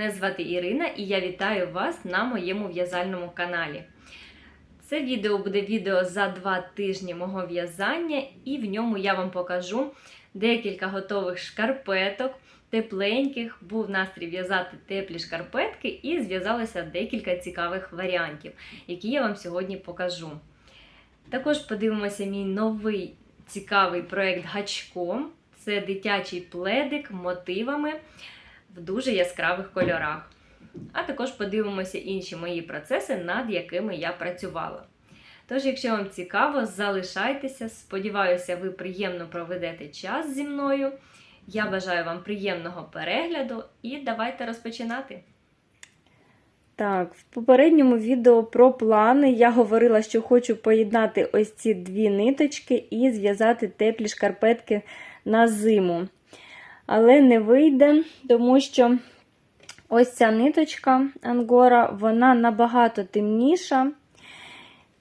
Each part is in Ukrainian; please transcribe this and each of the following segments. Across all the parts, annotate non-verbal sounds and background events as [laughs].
Мене звати Ірина і я вітаю вас на моєму в'язальному каналі. Це відео буде відео за два тижні мого в'язання, і в ньому я вам покажу декілька готових шкарпеток, тепленьких. Був настрій в'язати теплі шкарпетки, і зв'язалося декілька цікавих варіантів, які я вам сьогодні покажу. Також подивимося мій новий цікавий проект гачком. Це дитячий пледик мотивами в дуже яскравих кольорах. А також подивимося інші мої процеси, над якими я працювала. Тож, якщо вам цікаво, залишайтеся. Сподіваюся, ви приємно проведете час зі мною. Я бажаю вам приємного перегляду і давайте розпочинати. Так, в попередньому відео про плани я говорила, що хочу поєднати ось ці дві ниточки і зв'язати теплі шкарпетки на зиму. Але не вийде, тому що ось ця ниточка ангора, вона набагато темніша.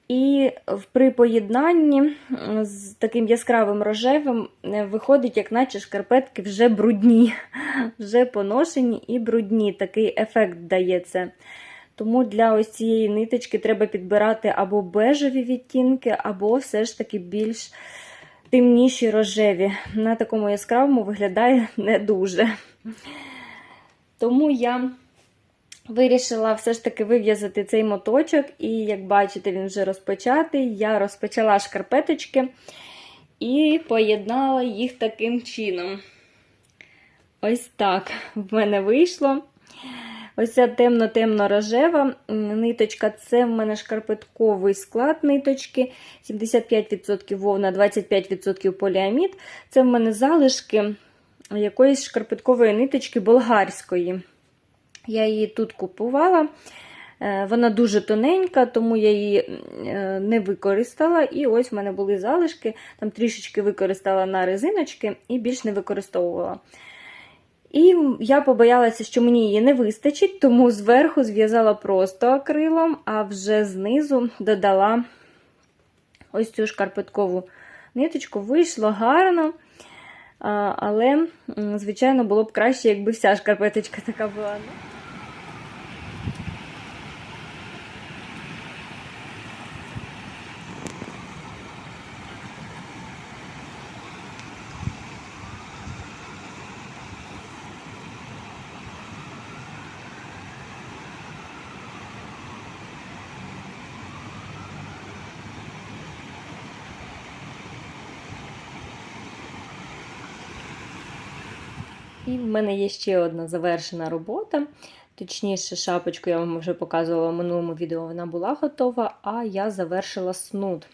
І при поєднанні з таким яскравим рожевим виходить, як наче шкарпетки вже брудні, [laughs] вже поношені і брудні. Такий ефект дається. Тому для ось цієї ниточки треба підбирати або бежеві відтінки, або все ж таки більш темніші рожеві. На такому яскравому виглядає не дуже. Тому я вирішила все ж таки вив'язати цей моточок, і, як бачите, він вже розпочатий. Я розпочала шкарпеточки і поєднала їх таким чином. Ось так в мене вийшло. Ось ця темно-темно-рожева ниточка це в мене шкарпетковий склад ниточки. 75% вовна, 25% поліамід. Це в мене залишки якоїсь шкарпеткової ниточки болгарської. Я її тут купувала. Вона дуже тоненька, тому я її не використала. І ось в мене були залишки, там трішечки використала на резиночки і більш не використовувала. І я побоялася, що мені її не вистачить, тому зверху зв'язала просто акрилом, а вже знизу додала ось цю шкарпеткову ниточку. Вийшло гарно. Але, звичайно, було б краще, якби вся шкарпеточка така була. Мене є ще одна завершена робота. Точніше, шапочку я вам вже показувала в минулому відео, вона була готова, а я завершила снуд.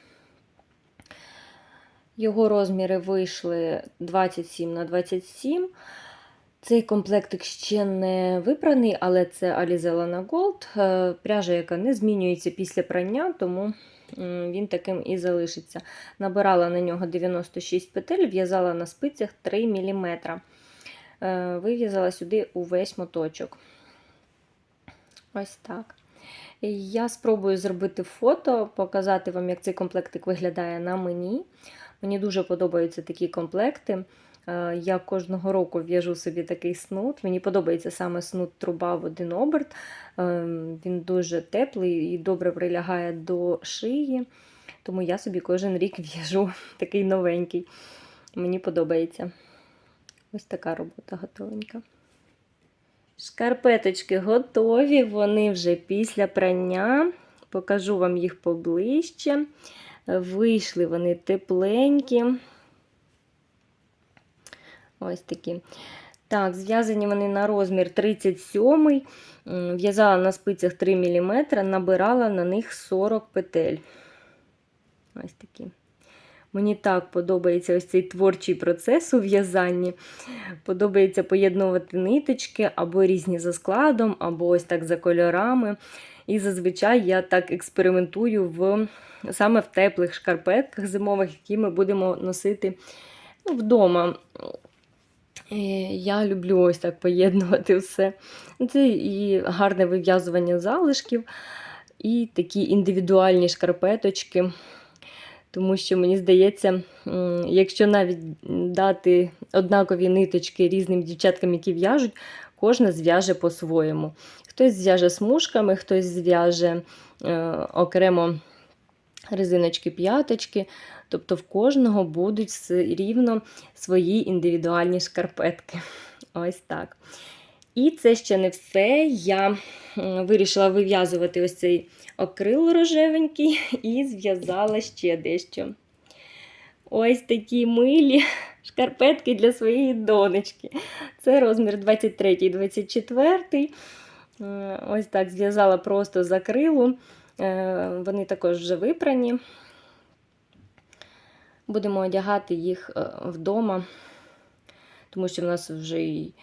Його розміри вийшли 27 на 27. Цей комплектик ще не випраний, але це Alizella на Gold. Пряжа, яка не змінюється після прання, тому він таким і залишиться. Набирала на нього 96 петель, в'язала на спицях 3 мм. Вив'язала сюди увесь моточок. Ось так. Я спробую зробити фото, показати вам, як цей комплектик виглядає на мені. Мені дуже подобаються такі комплекти. Я кожного року в'яжу собі такий снуд. Мені подобається саме снуд труба в один оберт. Він дуже теплий і добре прилягає до шиї. Тому я собі кожен рік [laughs] в'яжу такий новенький. Мені подобається. Ось така робота готовенька. Шкарпеточки готові, вони вже після прання. Покажу вам їх поближче. Вийшли вони тепленькі. Ось такі. Так, зв'язані вони на розмір 37 В'язала на спицях 3 мм, набирала на них 40 петель. Ось такі. Мені так подобається ось цей творчий процес у в'язанні. Подобається поєднувати ниточки або різні за складом, або ось так за кольорами. І зазвичай я так експериментую в, саме в теплих шкарпетках зимових, які ми будемо носити ну, вдома. Я люблю ось так поєднувати все. Це і гарне вив'язування залишків, і такі індивідуальні шкарпеточки. Тому що, мені здається, якщо навіть дати однакові ниточки різним дівчаткам, які в'яжуть, кожна зв'яже по-своєму. Хтось зв'яже смужками, хтось зв'яже е, окремо резиночки п'яточки. Тобто в кожного будуть рівно свої індивідуальні шкарпетки. Ось так. І це ще не все. Я вирішила вив'язувати ось цей окрил рожевенький і зв'язала ще дещо. Ось такі милі шкарпетки для своєї донечки. Це розмір 23-24. Е, Ось так зв'язала просто з акрилу. Е, Вони також вже випрані. Будемо одягати їх е, вдома, тому що в нас вже і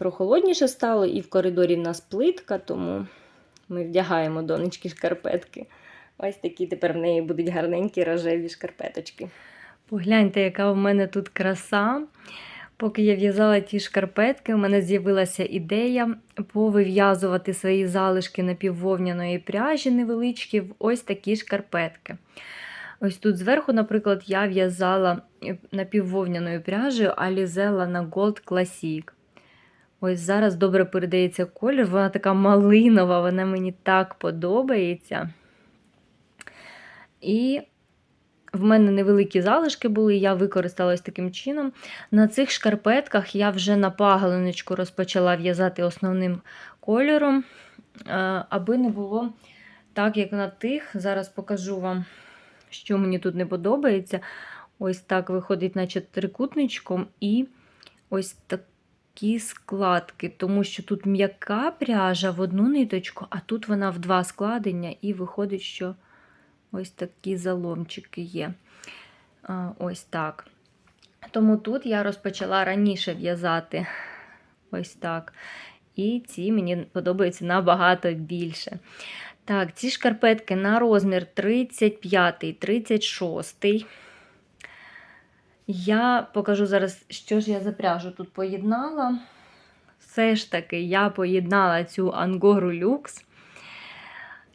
прохолодніше стало, і в коридорі в нас плитка, тому ми вдягаємо донечки шкарпетки. Ось такі тепер в неї будуть гарненькі рожеві шкарпеточки. Погляньте, яка в мене тут краса. Поки я в'язала ті шкарпетки, у мене з'явилася ідея повив'язувати свої залишки напіввовняної пряжі невеличкі в ось такі шкарпетки. Ось тут зверху, наприклад, я в'язала напіввовняною пряжею Alizella на Gold Classic. Ось зараз добре передається колір, вона така малинова, вона мені так подобається. І в мене невеликі залишки були, я використала ось таким чином. На цих шкарпетках я вже на пагалиночку розпочала в'язати основним кольором, е, аби не було так, як на тих. Зараз покажу вам, що мені тут не подобається. Ось так виходить, наче трикутничком, і ось такі складки, тому що тут м'яка пряжа в одну ниточку, а тут вона в два складення, і виходить, що ось такі заломчики є. Ось так. Тому тут я розпочала раніше в'язати ось так. І ці мені подобаються набагато більше. Так, ці шкарпетки на розмір 35-36. Я покажу зараз, що ж я за пряжу тут поєднала. Все ж таки, я поєднала цю ангору люкс.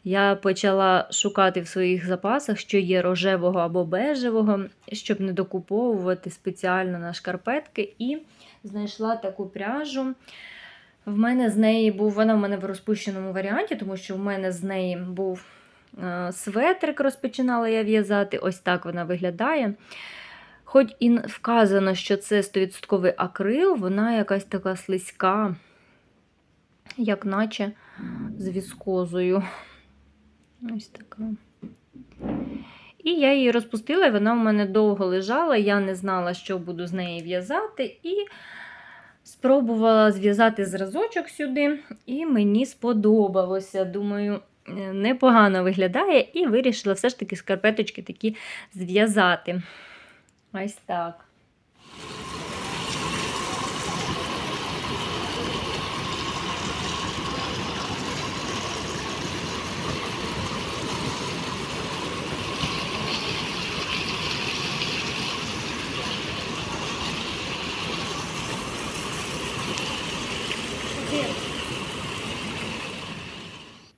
Я почала шукати в своїх запасах, що є рожевого або бежевого, щоб не докуповувати спеціально на шкарпетки, і знайшла таку пряжу. В мене з неї був, вона в мене в розпущеному варіанті, тому що в мене з неї був е, светрик, розпочинала я в'язати. Ось так вона виглядає. Хоч і вказано, що це 100% акрил, вона якась така слизька, як наче з віскозою. Ось така. І я її розпустила, і вона в мене довго лежала. Я не знала, що буду з неї в'язати. І спробувала зв'язати зразочок сюди, і мені сподобалося. Думаю, непогано виглядає, і вирішила все ж таки скарпеточки такі зв'язати. Ось так.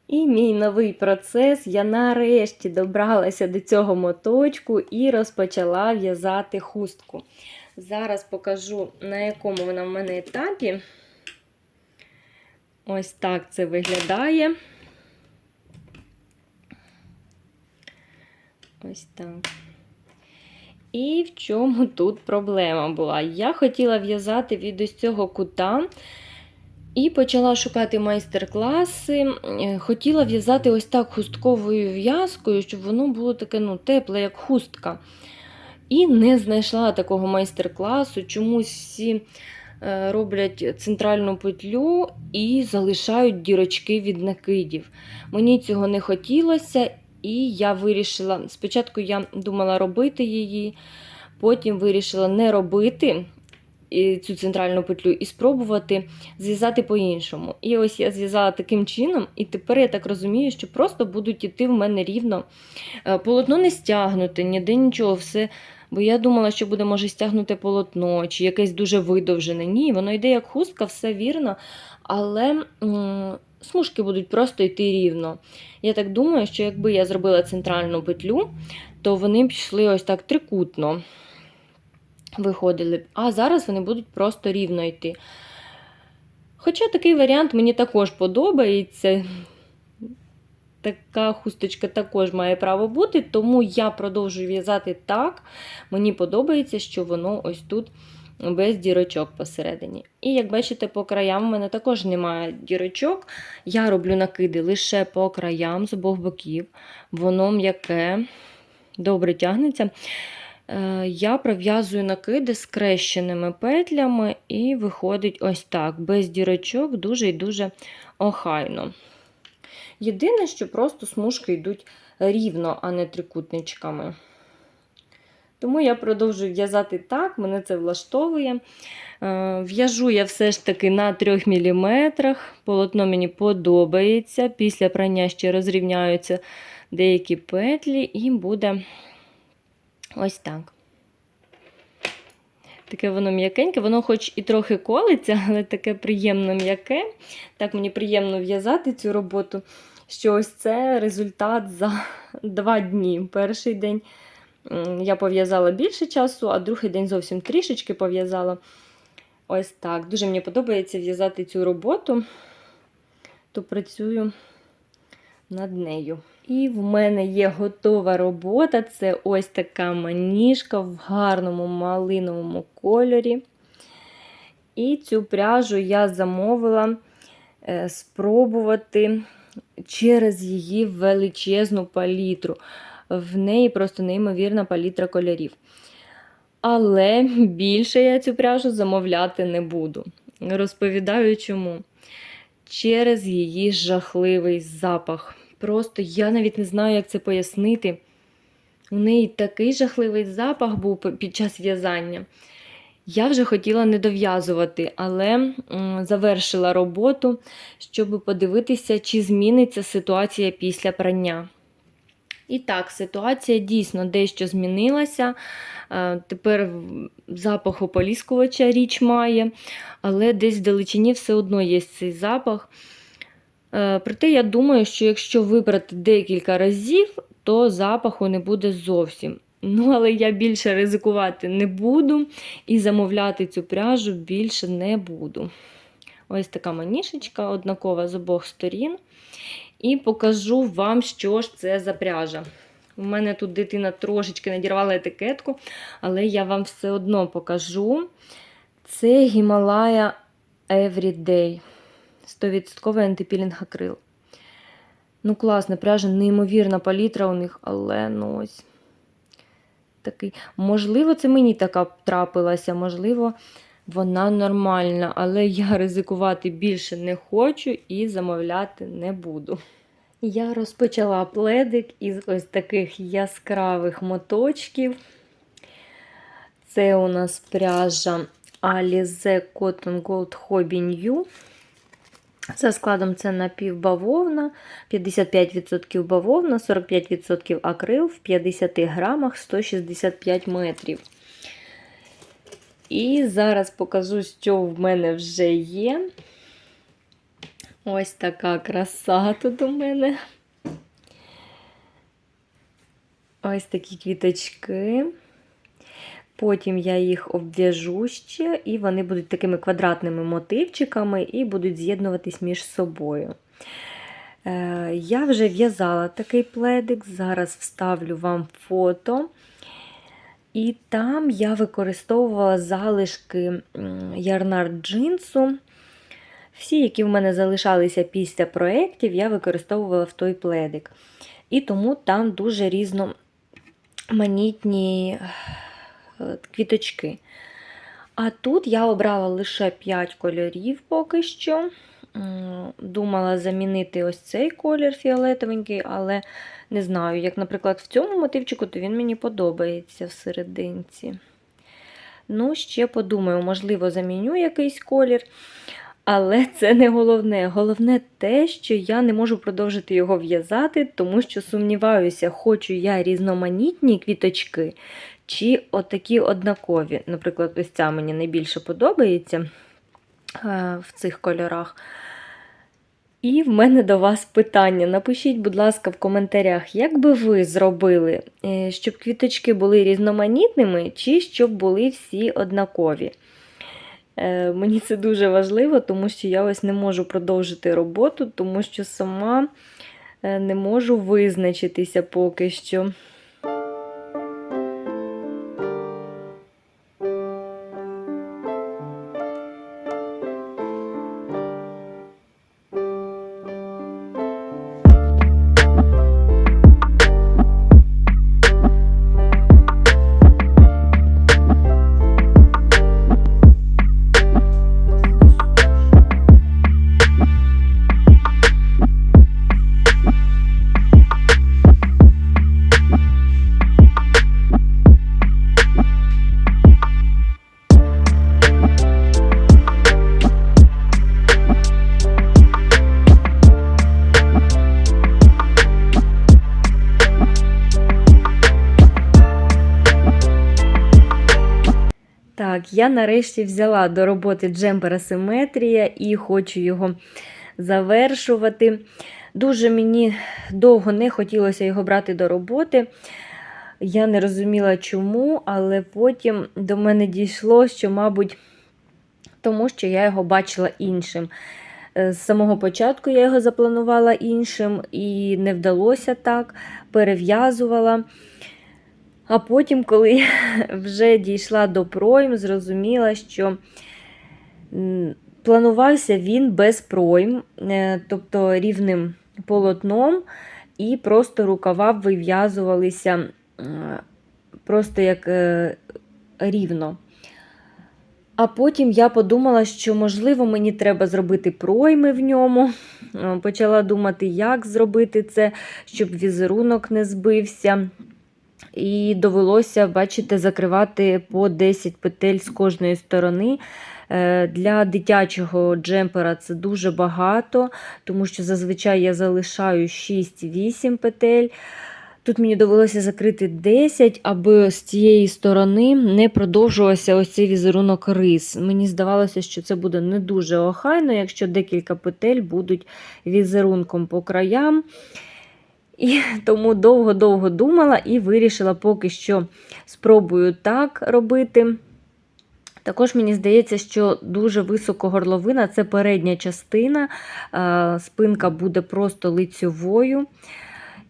І мій новий процес. Я нарешті добралася до цього моточку і розпочала в'язати хустку. Зараз покажу, на якому вона в мене етапі. Ось так це виглядає. Ось так. І в чому тут проблема була? Я хотіла в'язати від ось цього кута. І почала шукати майстер-класи. Хотіла в'язати ось так хустковою в'язкою, щоб воно було таке ну, тепле, як хустка. І не знайшла такого майстер-класу. Чомусь всі е, роблять центральну петлю і залишають дірочки від накидів. Мені цього не хотілося, і я вирішила. Спочатку я думала робити її, потім вирішила не робити цю центральну петлю і спробувати зв'язати по-іншому. І ось я зв'язала таким чином, і тепер я так розумію, що просто будуть іти в мене рівно. Е, Полотно не стягнути, ніде нічого, все. Бо я думала, що буде, може, стягнути полотно, чи якесь дуже видовжене. Ні, воно йде як хустка, все вірно. Але смужки будуть просто йти рівно. Я так думаю, що якби я зробила центральну петлю, то вони б йшли ось так трикутно виходили. А зараз вони будуть просто рівно йти. Хоча такий варіант мені також подобається. Така хусточка також має право бути, тому я продовжую в'язати так. Мені подобається, що воно ось тут без дірочок посередині. І як бачите, по краям в мене також немає дірочок. Я роблю накиди лише по краям з обох боків. Воно м'яке, добре тягнеться. Е, Я пров'язую накиди скрещеними петлями, і виходить ось так, без дірочок, дуже і дуже охайно. Єдине, що просто смужки йдуть рівно, а не трикутничками. Тому я продовжую в'язати так, мене це влаштовує. Е, В'яжу я все ж таки на 3 мм. Полотно мені подобається. Після прання ще розрівняються деякі петлі, і буде ось так. Таке воно м'якеньке, воно хоч і трохи колиться, [laughs] але таке приємно м'яке. Так мені приємно в'язати цю роботу, що ось це результат за [laughs] два дні. Перший день я пов'язала більше часу, а другий день зовсім трішечки пов'язала. Ось так. Дуже мені подобається в'язати цю роботу, то працюю над нею. І в мене є готова робота. Це ось така маніжка в гарному малиновому кольорі. І цю пряжу я замовила е, спробувати через її величезну палітру. В неї просто неймовірна палітра кольорів. Але більше я цю пряжу замовляти не буду. Розповідаю чому. Через її жахливий запах. Просто я навіть не знаю, як це пояснити. У неї такий жахливий запах був під час в'язання. Я вже хотіла не дов'язувати, але завершила роботу, щоб подивитися, чи зміниться ситуація після прання. І так, ситуація дійсно дещо змінилася. Е, Тепер запах ополіскувача річ має, але десь в далечині все одно є цей запах. Е, Проте я думаю, що якщо вибрати декілька разів, то запаху не буде зовсім. Ну, але я більше ризикувати не буду і замовляти цю пряжу більше не буду. Ось така манішечка, однакова з обох сторін. І покажу вам, що ж це за пряжа. У мене тут дитина трошечки надірвала етикетку, але я вам все одно покажу. Це Гімалая Everyday. 100% антипілінг акрил. Ну, класна пряжа, неймовірна палітра у них, але ну ось такий. Можливо, це мені така трапилася, можливо, вона нормальна, але я [laughs] ризикувати більше не хочу і замовляти не буду. Я розпочала пледик із ось таких яскравих моточків. Це у нас пряжа Alize Cotton Gold Hobby New. За складом це напівбавовна, 55% бавовна, 45% акрил, в 50 грамах 165 метрів. І зараз покажу, що в мене вже є. Ось така краса тут у мене. Ось такі квіточки. Потім я їх обв'яжу ще, і вони будуть такими квадратними мотивчиками і будуть з'єднуватись між собою. Е, Я вже в'язала такий пледик, зараз вставлю вам фото. І там я використовувала залишки ярнар джинсу. Всі, які в мене залишалися після проєктів, я використовувала в той пледик. І тому там дуже різноманітні квіточки. А тут я обрала лише 5 кольорів поки що. Думала замінити ось цей колір фіолетовенький, але не знаю, як, наприклад, в цьому мотивчику, то він мені подобається в серединці. Ну, ще подумаю, можливо, заміню якийсь колір. Але це не головне. Головне те, що я не можу продовжити його в'язати, тому що сумніваюся, хочу я різноманітні квіточки, чи отакі однакові. Наприклад, ось ця мені найбільше подобається е, в цих кольорах. І в мене до вас питання. Напишіть, будь ласка, в коментарях, як би ви зробили, е, щоб квіточки були різноманітними, чи щоб були всі однакові. Е, Мені це дуже важливо, тому що я ось не можу продовжити роботу, тому що сама не можу визначитися поки що. Я нарешті взяла до роботи джемпера Симетрія і хочу його завершувати. Дуже мені довго не хотілося його брати до роботи. Я не розуміла чому, але потім до мене дійшло, що, мабуть, тому що я його бачила іншим. Е, З самого початку я його запланувала іншим і не вдалося так, перев'язувала. А потім, коли [laughs] вже дійшла до пройм, зрозуміла, що планувався він без пройм, е, тобто рівним полотном, і просто рукава вив'язувалися просто як е, рівно. А потім я подумала, що, можливо, мені треба зробити пройми в ньому. Е, Почала думати, як зробити це, щоб візерунок не збився. І довелося, бачите, закривати по 10 петель з кожної сторони. Е, Для дитячого джемпера це дуже багато, тому що зазвичай я залишаю 6-8 петель. Тут мені довелося закрити 10, аби з цієї сторони не продовжувався ось цей візерунок рис. Мені здавалося, що це буде не дуже охайно, якщо декілька петель будуть візерунком по краям. І [laughs] тому довго-довго думала і вирішила поки що спробую так робити. Також мені здається, що дуже високо горловина це передня частина, спинка буде просто лицьовою.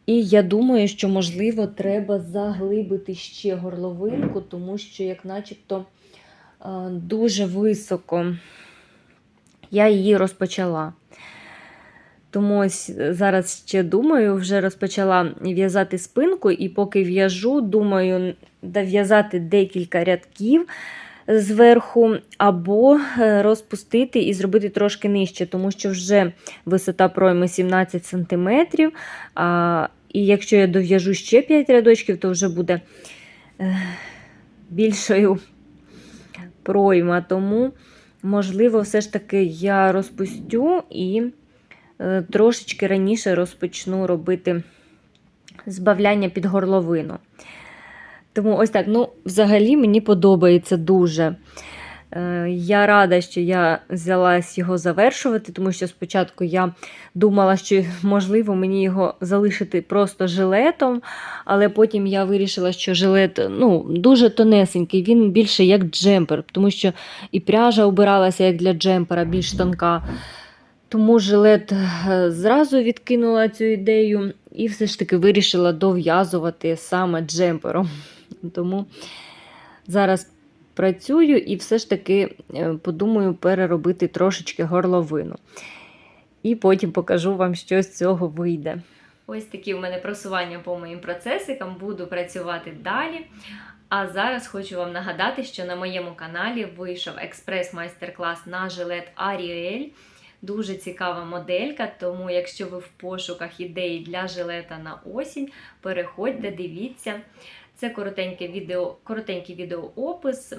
І я думаю, що, можливо, треба заглибити ще горловинку, тому що, як начебто, дуже високо я її розпочала. Тому ось зараз ще думаю, вже розпочала в'язати спинку, і поки в'яжу, думаю, дов'язати декілька рядків зверху, або е, розпустити і зробити трошки нижче, тому що вже висота пройми 17 см. І якщо я дов'яжу ще 5 рядочків, то вже буде е, більшою пройма. Тому, можливо, все ж таки я розпустю і е, трошечки раніше розпочну робити збавляння під горловину. Тому ось так, ну, взагалі мені подобається дуже. Е, Я рада, що я взялась його завершувати, тому що спочатку я думала, що можливо мені його залишити просто жилетом, але потім я вирішила, що жилет ну, дуже тонесенький, він більше як джемпер, тому що і пряжа обиралася як для джемпера, більш тонка. Тому жилет е, зразу відкинула цю ідею і все ж таки вирішила дов'язувати саме джемпером. [laughs] Тому зараз працюю і все ж таки е, подумаю переробити трошечки горловину. І потім покажу вам, що з цього вийде. Ось такі в мене просування по моїм процесикам, буду працювати далі. А зараз хочу вам нагадати, що на моєму каналі вийшов експрес-майстер-клас на жилет Ariel. Дуже цікава моделька, тому якщо ви в пошуках ідеї для жилета на осінь, переходьте, дивіться. Це коротеньке відео, коротенький відеоопис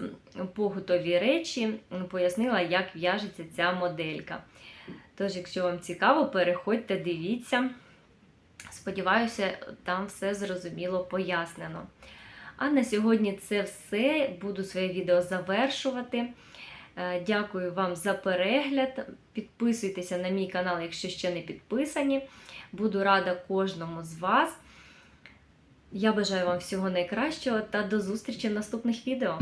по готові речі. Пояснила, як в'яжеться ця моделька. Тож, якщо вам цікаво, переходьте, дивіться. Сподіваюся, там все зрозуміло пояснено. А на сьогодні це все. Буду своє відео завершувати. Е, Дякую вам за перегляд. Підписуйтеся на мій канал, якщо ще не підписані. Буду рада кожному з вас. Я бажаю вам всього найкращого та до зустрічі в наступних відео.